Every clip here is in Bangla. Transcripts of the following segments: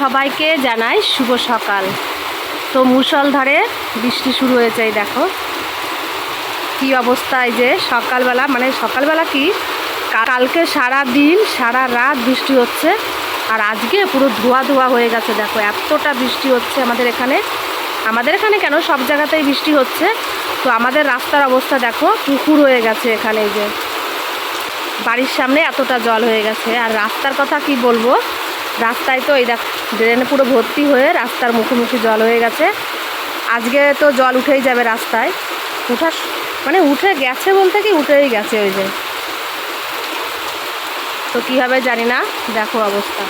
সবাইকে জানাই শুভ সকাল। তো মুষলধারে বৃষ্টি শুরু হয়েছে, এই দেখো। কি অবস্থায় যে সকালবেলা মানে সকালবেলা কি? কালকে সারা দিন, সারা রাত বৃষ্টি হচ্ছে, আর আজকে পুরো ধোয়া ধোয়া হয়ে গেছে, দেখো। এতটা বৃষ্টি হচ্ছে আমাদের এখানে। আমাদের এখানে কেন? সব জায়গাতেই বৃষ্টি হচ্ছে। তো আমাদের রাস্তার অবস্থা, দেখো, পুকুর হয়ে গেছে এখানে যে। বাড়ির সামনে এতটা জল হয়ে গেছে, আর রাস্তার কথা কি বলব? রাস্তায় তো এই দেখ, ড্রেনে পুরো ভর্তি হয়ে রাস্তার মুখোমুখি জল হয়ে গেছে। আজকে তো জল উঠেই যাবে রাস্তায়। উঠা মানে উঠে গেছে বলতে কি, উঠেই গেছে ওই যে। তো কী হবে জানি না, দেখো অবস্থা।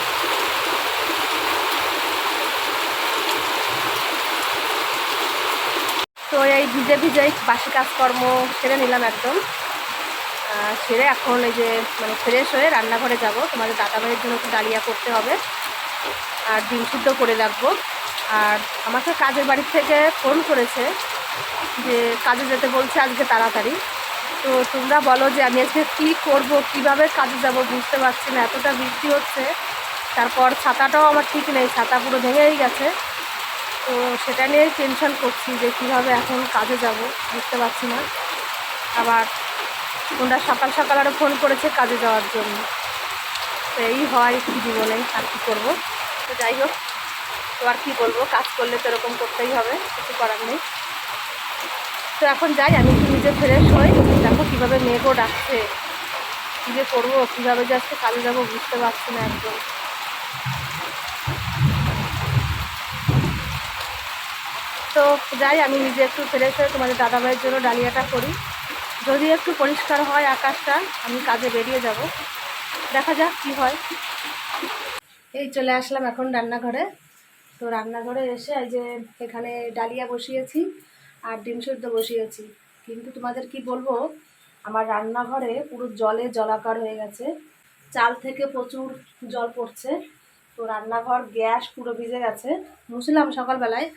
তো এই ভিজে ভিজে বাসি কাজকর্ম সেরে নিলাম একদম। সেরে এখন এই যে মানে ফ্রেশ হয়ে রান্নাঘরে যাব। তোমাদের দাদাভাইয়ের জন্য একটু ডালিয়া করতে হবে। আর ডিম সিদ্ধ করে রাখব। আর আমাকে কাজের বাড়ির থেকে ফোন করেছে যে, কাজে যেতে বলছে আজকে তাড়াতাড়ি। তো তোমরা বলো যে, আমি আজকে কী করব, কীভাবে কাজে যাব বুঝতে পারছি না। এতটা বৃষ্টি হচ্ছে। তারপর ছাতাটাও আমার ঠিক নেই, ছাতা পুরো ভেঙেই গেছে। তো সেটা নিয়েই টেনশন করছি যে, কীভাবে এখন কাজে যাব বুঝতে পারছি না। আবার ওনারা সকাল সকাল আরও ফোন করেছে কাজে যাওয়ার জন্য। তো এই হয় জীবনে, আর কী করব? তো যাই হোক, তো আর কী বলব? কাজ করলে তো এরকম করতেই হবে, কিছু করার নেই। তো এখন যাই, আমি একটু নিজে ফ্রেশ হই। দেখো কীভাবে মেঘও ডাকছে। কী যে করব, কীভাবে যে আজকে কাজে যাব বুঝতে পারছি না একদম। তো যাই, আমি নিজে একটু ফ্রেশ হয়ে তোমাদের দাদাভাইয়ের জন্য ডালিয়াটা করি। যদি একটু পরিষ্কার হয় আকাশটা, আমি কাজে বেরিয়ে যাব। দেখা যাক কি হয়। এই চলে আসলাম এখন রান্নাঘরে। তো রান্নাঘরে এসে এই যে এখানে ডালিয়া বসিয়েছি আর ডিম সেদ্ধ বসিয়েছি। কিন্তু তোমাদের কি বলব, আমার রান্নাঘরে পুরো জলে জলাকার হয়ে গেছে। চাল থেকে প্রচুর জল পড়ছে। তো রান্নাঘর গ্যাস পুরো ভিজে গেছে। মুছলাম সকালবেলায়।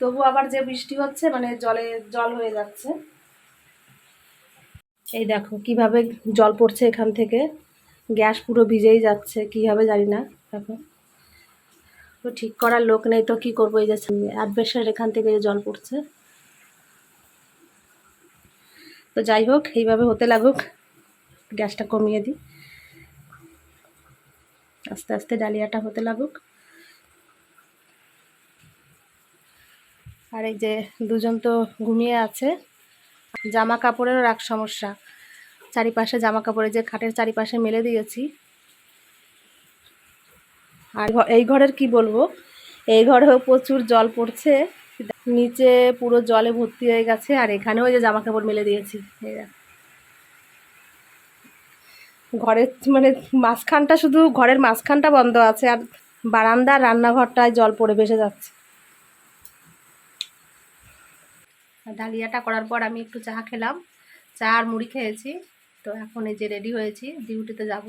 তবু আবার যে বৃষ্টি হচ্ছে মানে জলে জল হয়ে যাচ্ছে। এই দেখো, কীভাবে জল পড়ছে এখান থেকে। গ্যাস পুরো ভিজেই যাচ্ছে কী হবে জানি না, দেখো। তো ঠিক করার লোক নেই তো, কী করব এই যে অ্যাডভেস্টার এখান থেকে যে জল পড়ছে। তো যাই হোক, এইভাবে হতে লাগুক, গ্যাসটা কমিয়ে দিই। আস্তে আস্তে ডালিয়াটা হতে লাগুক। আর এই যে দুজন তো ঘুমিয়ে আছে। জামা কাপড়েরও রাখ সমস্যা। চারিপাশে জামা কাপড়ের যে খাটের চারিপাশে মেলে দিয়েছি। আর এই ঘরের কি বলব? এই ঘরেও প্রচুর জল পড়ছে। নিচে পুরো জলে ভর্তি হয়ে গেছে আর এখানেও যে জামা কাপড় মেলে দিয়েছি। ঘরের মানে মাঝখানটা শুধু ঘরের মাঝখানটা বন্ধ আছে আর বারান্দা রান্নাঘরটায় জল পড়ে ভেসে যাচ্ছে আর ডালিয়াটা করার পর আমি একটু চা খেলাম। চা আর মুড়ি খেয়েছি। তো এখন এই যে রেডি হয়েছি, ডিউটিতে যাব।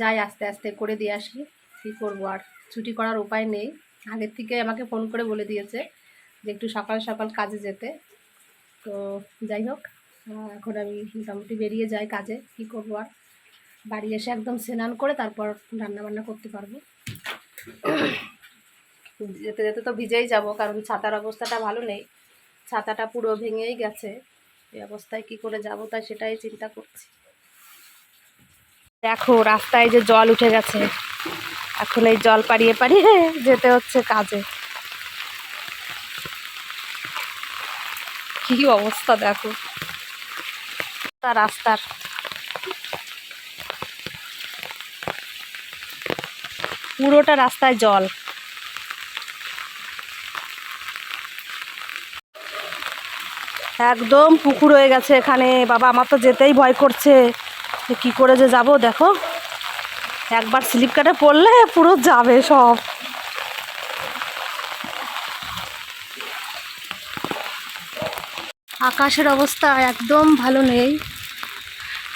যাই আস্তে আস্তে করে দিয়ে আসি, কী করব আর? ছুটি করার উপায় নেই। আগের থেকে আমাকে ফোন করে বলে দিয়েছে যে একটু সকাল সকাল কাজে যেতে। তো যাই হোক এখন আমি মোটামুটি বেরিয়ে যাই কাজে, কী করব আর? বাড়ি এসে একদম স্নান করে তারপর রান্না বান্না করতে পারব। যেতে যেতে তো ভিজেই যাব, কারণ ছাতার অবস্থাটা ভালো নেই। ছাতাটা পুরো ভেঙেই গেছে। এই অবস্থায় কি করে যাব তাই সেটাই চিন্তা করছি। দেখো, রাস্তায় যে জল উঠে গেছে। এখন এই জল পাড়িয়ে পাড়িয়ে যেতে হচ্ছে কাজে। কি অবস্থা দেখো। তা রাস্তার। পুরোটা রাস্তায় জল। একদম পুকুর হয়ে গেছে এখানে। বাবা, আমার তো যেতেই ভয় করছে। কী করে যে যাব, দেখো। একবার স্লিপ কাটে পড়লে পুরো যাবে সব। আকাশের অবস্থা একদম ভালো নেই।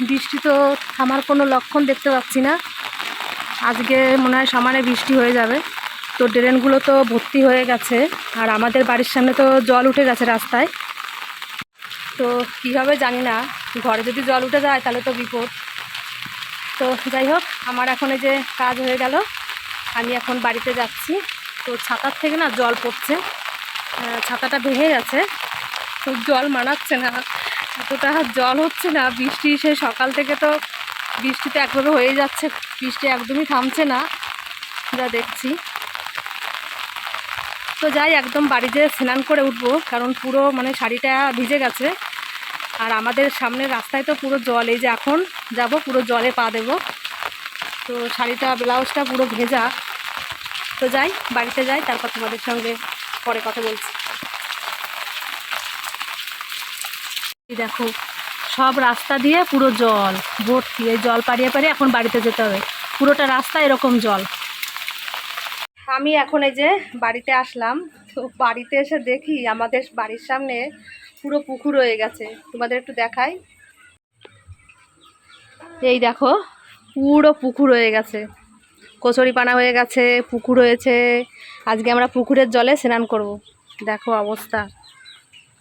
বৃষ্টি তো থামার কোনো লক্ষণ দেখতে পাচ্ছি না। আজকে মনে হয় সমানে বৃষ্টি হয়ে যাবে। তো ড্রেনগুলো তো ভর্তি হয়ে গেছে। আর আমাদের বাড়ির সামনে তো জল উঠে গেছে রাস্তায়। তো কী হবে জানি না, ঘরে যদি জল উঠে যায় তাহলে তো বিপদ। তো যাই হোক, আমার এখন এই যে কাজ হয়ে গেল। আমি এখন বাড়িতে যাচ্ছি। তো ছাতার থেকে না জল পড়ছে। ছাতাটা ভেঙে গেছে। তো জল মানাচ্ছে না। এতটা জল হচ্ছে না, বৃষ্টি সে সকাল থেকে তো বৃষ্টিতে একভাবে হয়ে যাচ্ছে। বৃষ্টি একদমই থামছে না। যা দেখছি। তো যাই, একদম বাড়িতে স্নান করে উঠবো, কারণ পুরো মানে শাড়িটা ভিজে গেছে। আর আমাদের সামনের রাস্তায় তো পুরো জল, এই যে এখন যাব, পুরো জলে পা দেবো। তো শাড়িটা, ব্লাউজটা পুরো ভেজা। তো যাই, বাড়িতে যাই, তারপর তোমাদের সঙ্গে পরে কথা বলছি। দেখো, সব রাস্তা দিয়ে পুরো জল, ভর্তি। এই জল পাড়িয়ে পাড়িয়ে এখন বাড়িতে যেতে হবে। পুরোটা রাস্তা এরকম জল। আমি এখন এই যে বাড়িতে আসলাম, তো বাড়িতে এসে দেখি আমাদের বাড়ির সামনে পুরো পুকুর হয়ে গেছে। তোমাদের একটু দেখাই। এই দেখো, পুরো পুকুর হয়ে গেছে। কচুরি পানা হয়ে গেছে, পুকুর হয়েছে। আজকে আমরা পুকুরের জলে স্নান করব। দেখো অবস্থা।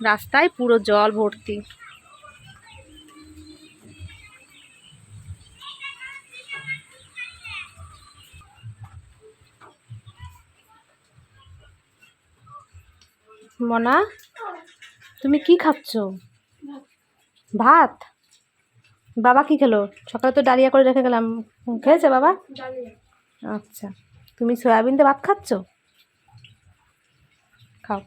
রাস্তায় পুরো জল ভর্তি। মনা তুমি কি খাচ্ছ? ভাত? বাবা কি খেলো? সকালে তো ডালিয়া করে রেখে গেলাম। খেয়েছে বাবা? আচ্ছা। তুমি সয়াবিনতে দিয়ে ভাত খাচ্ছ? খাও।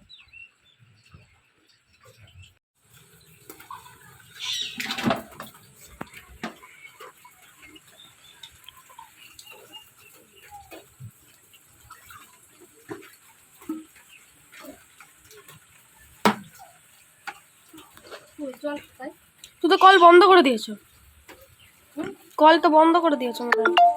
তুই তো কল বন্ধ করে দিয়েছ। কল তো বন্ধ করে দিয়েছ মনে হয়।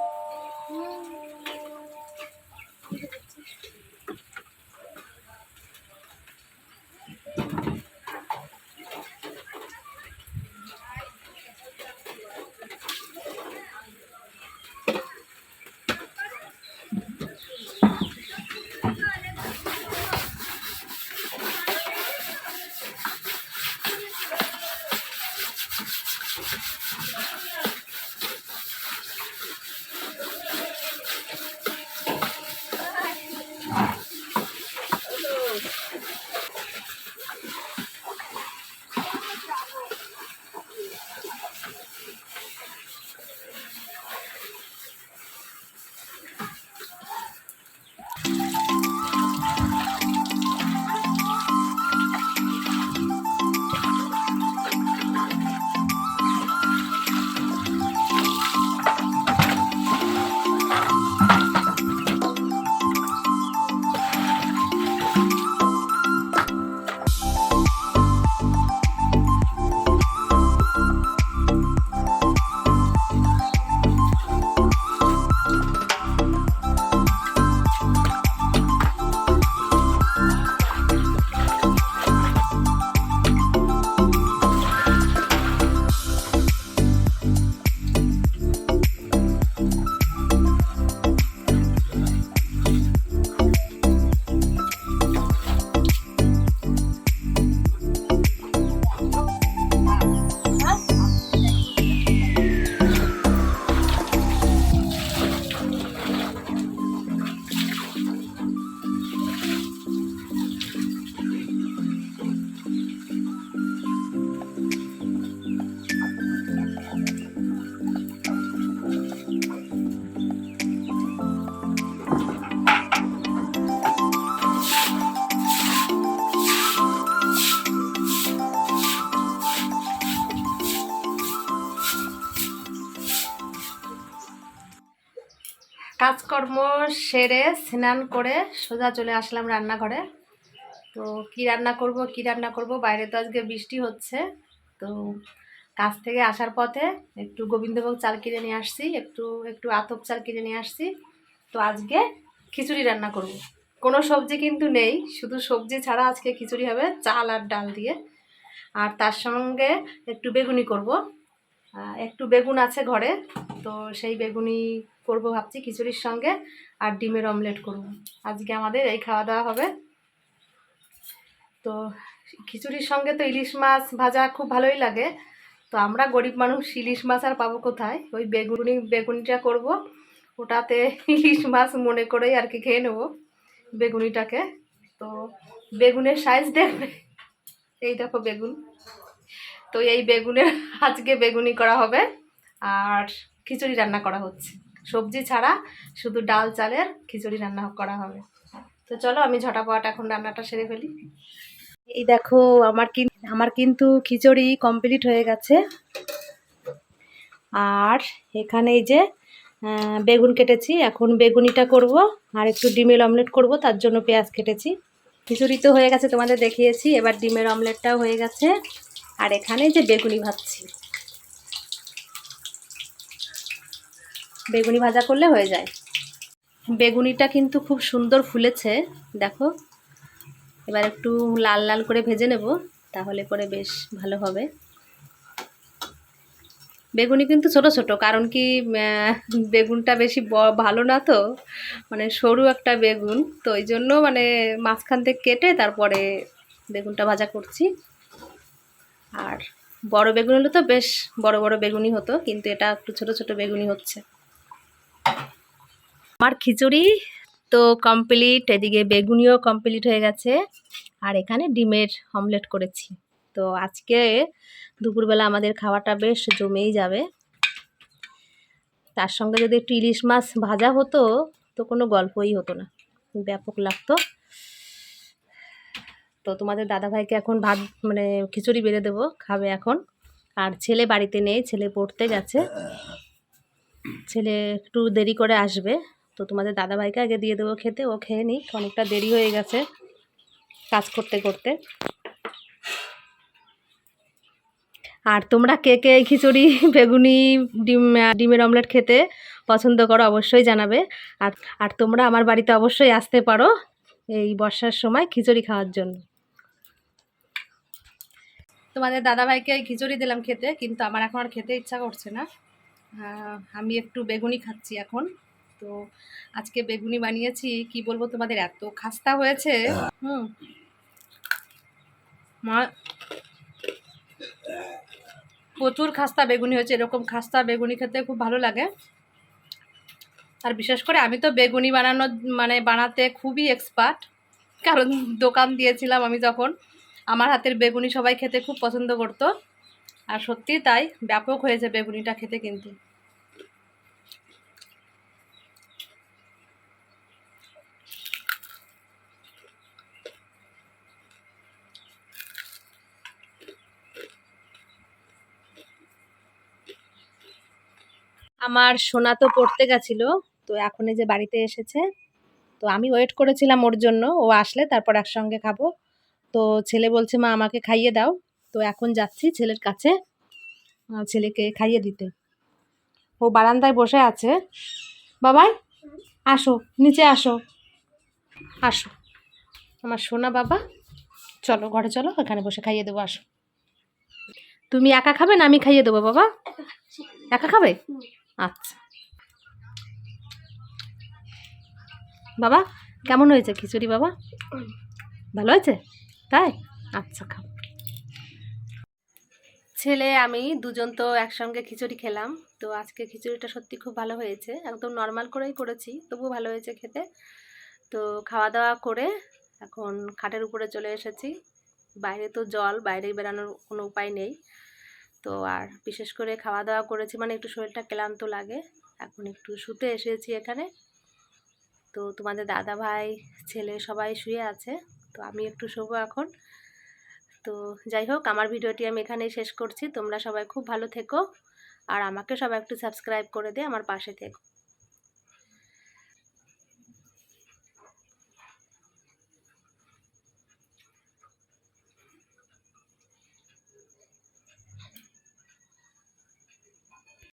কাজকর্ম সেরে স্নান করে সোজা চলে আসলাম রান্নাঘরে। তো কি রান্না করব, কি রান্না করব? বাইরে তো আজকে বৃষ্টি হচ্ছে। তো কাজ থেকে আসার পথে একটু গোবিন্দভোগ চাল কিনে নিয়ে আসছি, একটু একটু আতপ চাল কিনে নিয়ে আসছি। তো আজকে খিচুড়ি রান্না করব। কোনো সবজি কিন্তু নেই, শুধু সবজি ছাড়া আজকে খিচুড়ি হবে চাল আর ডাল দিয়ে। আর তার সঙ্গে একটু বেগুনি করব। একটু বেগুন আছে ঘরে, তো সেই বেগুনি করব ভাবছি খিচুড়ির সঙ্গে আর ডিমের অমলেট করব। আজকে আমাদের এই খাওয়া দাওয়া হবে। তো খিচুড়ির সঙ্গে তো ইলিশ মাছ ভাজা খুব ভালোই লাগে। তো আমরা গরিব মানুষ, ইলিশ মাছ আর পাবো কোথায়? ওই বেগুনি, বেগুনিটা করব। ওটাতে ইলিশ মাছ মনে করেই আর কি খেয়ে নেব বেগুনিটাকে। তো বেগুনের সাইজ দেখবে। এই দেখো বেগুন। তো এই বেগুনের আজকে বেগুনি করা হবে। আর খিচুড়ি রান্না করা হচ্ছে। সবজি ছাড়া শুধু ডাল, চালের খিচুড়ি রান্না করা হবে। তো চলো আমি ঝটাপট এখন রান্নাটা সেরে ফেলি। এই দেখো, আমার আমার কিন্তু খিচুড়ি কমপ্লিট হয়ে গেছে। আর এখানে এই যে বেগুন কেটেছি। এখন বেগুনিটা করব, আর একটু ডিমের অমলেট করব, তার জন্য পেঁয়াজ কেটেছি। খিচুড়ি তো হয়ে গেছে তোমাদের দেখিয়েছি, এবার ডিমের অমলেটটাও হয়ে গেছে। আর এখানে যে বেগুনি ভাজছি। বেগুনি ভাজা করলে হয়ে যায়। বেগুনিটা কিন্তু খুব সুন্দর ফুলেছে, দেখো। এবার একটু লাল লাল করে ভেজে নেব, তাহলে পরে বেশ ভালো হবে। বেগুনি কিন্তু ছোট ছোট, কারণ কি বেগুনটা বেশি ভালো না তো মানে সরু একটা বেগুন। তো ওই জন্য মানে মাঝখান থেকে কেটে তারপরে বেগুনটা ভাজা করছি। আর বড় বেগুন হলে তো বেশ বড় বড় বেগুনি হতো, কিন্তু এটা একটু ছোট ছোট বেগুনি হচ্ছে। আমার খিচুড়ি তো কমপ্লিট এদিকে বেগুনিও কমপ্লিট হয়ে গেছে। আর এখানে ডিমের অমলেট করেছি। তো আজকে দুপুরবেলা আমাদের খাওয়াটা বেশ জমেই যাবে। তার সঙ্গে যদি একটু ইলিশ মাছ ভাজা হতো, তো কোনো গল্পই হতো না। ব্যাপক লাগতো। তো তোমাদের দাদাভাইকে এখন ভাত মানে খিচুড়ি বেড়ে দেবো, খাবে এখন। আর ছেলে বাড়িতে নেই, ছেলে পড়তে গেছে। ছেলে একটু দেরি করে আসবে, তো তোমাদের দাদাভাইকে আগে দিয়ে দেবো খেতে, ও খেয়ে নিক, অনেকটা দেরি হয়ে গেছে কাজ করতে করতে। আর তোমরা কে কে খিচুড়ি, বেগুনি, ডিম ডিমের অমলেট খেতে পছন্দ করো অবশ্যই জানাবে। আর আর তোমরা আমার বাড়িতে অবশ্যই আসতে পারো এই বর্ষার সময় খিচুড়ি খাওয়ার জন্য। তোমাদের দাদাভাইকে এই খিচুড়ি দিলাম খেতে, কিন্তু আমার এখন আর খেতে ইচ্ছা করছে না। আমি একটু বেগুনি খাচ্ছি এখন। তো আজকে বেগুনি বানিয়েছি কি বলব তোমাদের এত খাস্তা হয়েছে। হুম। মা প্রচুর খাস্তা বেগুনি হয়েছে এরকম খাস্তা বেগুনি খেতে খুব ভালো লাগে। আর বিশেষ করে আমি তো বেগুনি বানানো মানে বানাতে খুবই এক্সপার্ট কারণ দোকান দিয়েছিলাম আমি যখন। আমার হাতের বেগুনি সবাই খেতে খুব পছন্দ করতো। আর সত্যিই তাই, ব্যাপক হয়েছে বেগুনিটা খেতে কিন্তু। আমার সোনা তো পড়তে গেছিল, তো এখন যে বাড়িতে এসেছে, তো আমি ওয়েট করেছিলাম ওর জন্য, ও আসলে তারপর একসঙ্গে খাব। তো ছেলে বলছে, মা, আমাকে খাইয়ে দাও। তো এখন যাচ্ছি ছেলের কাছে ছেলেকে খাইয়ে দিতে। ও বারান্দায় বসে আছে। বাবাই, আসো, নিচে আসো। আসো। আমার সোনা বাবা, চলো, ঘরে চলো এখানে বসে খাইয়ে দেবো, আসো। তুমি একা খাবে না আমি খাইয়ে দেবো, বাবা? একা খাবে? আচ্ছা। বাবা, কেমন হয়েছে খিচুড়ি বাবা? ভালো হয়েছে? তাই? আচ্ছা খাও। ছেলে, আমি দুজন তো একসঙ্গে খিচুড়ি খেলাম। তো আজকে খিচুড়িটা সত্যি খুব ভালো হয়েছে। একদম নর্মাল করেই করেছি, তবুও ভালো হয়েছে খেতে। তো খাওয়া দাওয়া করে এখন খাটের উপরে চলে এসেছি। বাইরে তো জল, বাইরে বেরানোর কোনো উপায় নেই। তো আর বিশেষ করে খাওয়া দাওয়া করেছি মানে একটু শরীরটা ক্লান্ত লাগে। এখন একটু শুতে এসেছি এখানে। তো তোমাদের দাদা ভাই ছেলে সবাই শুয়ে আছে। তো আমি একটু শোবো এখন। তো যাই হোক, আমার ভিডিওটি আমি এখানেই শেষ করছি। তোমরা সবাই খুব ভালো থেকো। আর আমাকে সবাই একটু সাবস্ক্রাইব করে দে, আমার পাশে থেকো।